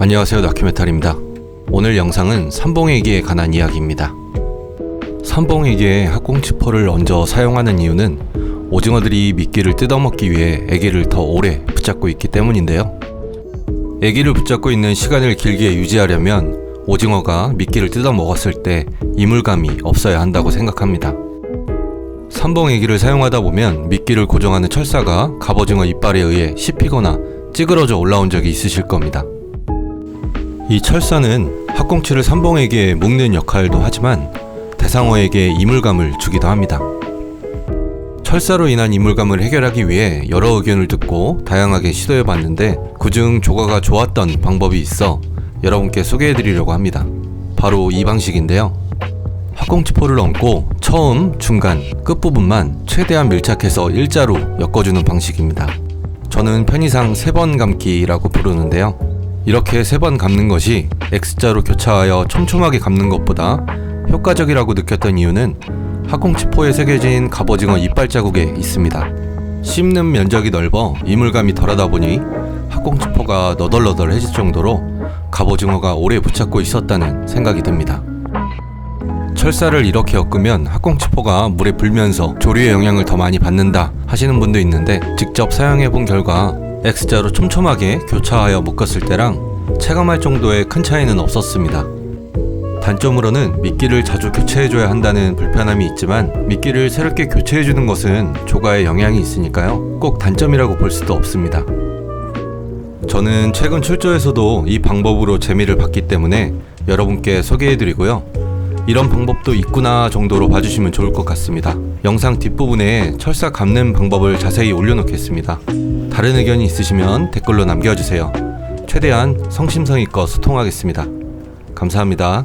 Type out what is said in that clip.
안녕하세요 다큐멘탈입니다. 오늘 영상은 삼봉애기에 관한 이야기입니다. 삼봉애기에 학꽁치포를 얹어 사용하는 이유는 오징어들이 미끼를 뜯어먹기 위해 애기를 더 오래 붙잡고 있기 때문인데요. 애기를 붙잡고 있는 시간을 길게 유지하려면 오징어가 미끼를 뜯어먹었을 때 이물감이 없어야 한다고 생각합니다. 삼봉애기를 사용하다 보면 미끼를 고정하는 철사가 갑오징어 이빨에 의해 씹히거나 찌그러져 올라온 적이 있으실 겁니다. 이 철사는 학꽁치를 삼봉에게 묶는 역할도 하지만 대상어에게 이물감을 주기도 합니다. 철사로 인한 이물감을 해결하기 위해 여러 의견을 듣고 다양하게 시도해 봤는데 그중 조과가 좋았던 방법이 있어 여러분께 소개해 드리려고 합니다. 바로 이 방식인데요. 학꽁치포를 얹고 처음, 중간, 끝부분만 최대한 밀착해서 일자로 엮어주는 방식입니다. 저는 편의상 세 번 감기라고 부르는데요. 이렇게 세 번 감는 것이 X자로 교차하여 촘촘하게 감는 것보다 효과적이라고 느꼈던 이유는 학꽁치포에 새겨진 갑오징어 이빨 자국에 있습니다. 씹는 면적이 넓어 이물감이 덜하다 보니 학꽁치포가 너덜너덜해질 정도로 갑오징어가 오래 붙잡고 있었다는 생각이 듭니다. 철사를 이렇게 엮으면 학꽁치포가 물에 불면서 조류의 영향을 더 많이 받는다 하시는 분도 있는데 직접 사용해 본 결과 X자로 촘촘하게 교차하여 묶었을 때랑 체감할 정도의 큰 차이는 없었습니다. 단점으로는 미끼를 자주 교체해줘야 한다는 불편함이 있지만 미끼를 새롭게 교체해주는 것은 조과에 영향이 있으니까요. 꼭 단점이라고 볼 수도 없습니다. 저는 최근 출조에서도 이 방법으로 재미를 봤기 때문에 여러분께 소개해드리고요. 이런 방법도 있구나 정도로 봐주시면 좋을 것 같습니다. 영상 뒷부분에 철사 감는 방법을 자세히 올려놓겠습니다. 다른 의견이 있으시면 댓글로 남겨주세요. 최대한 성심성의껏 소통하겠습니다. 감사합니다.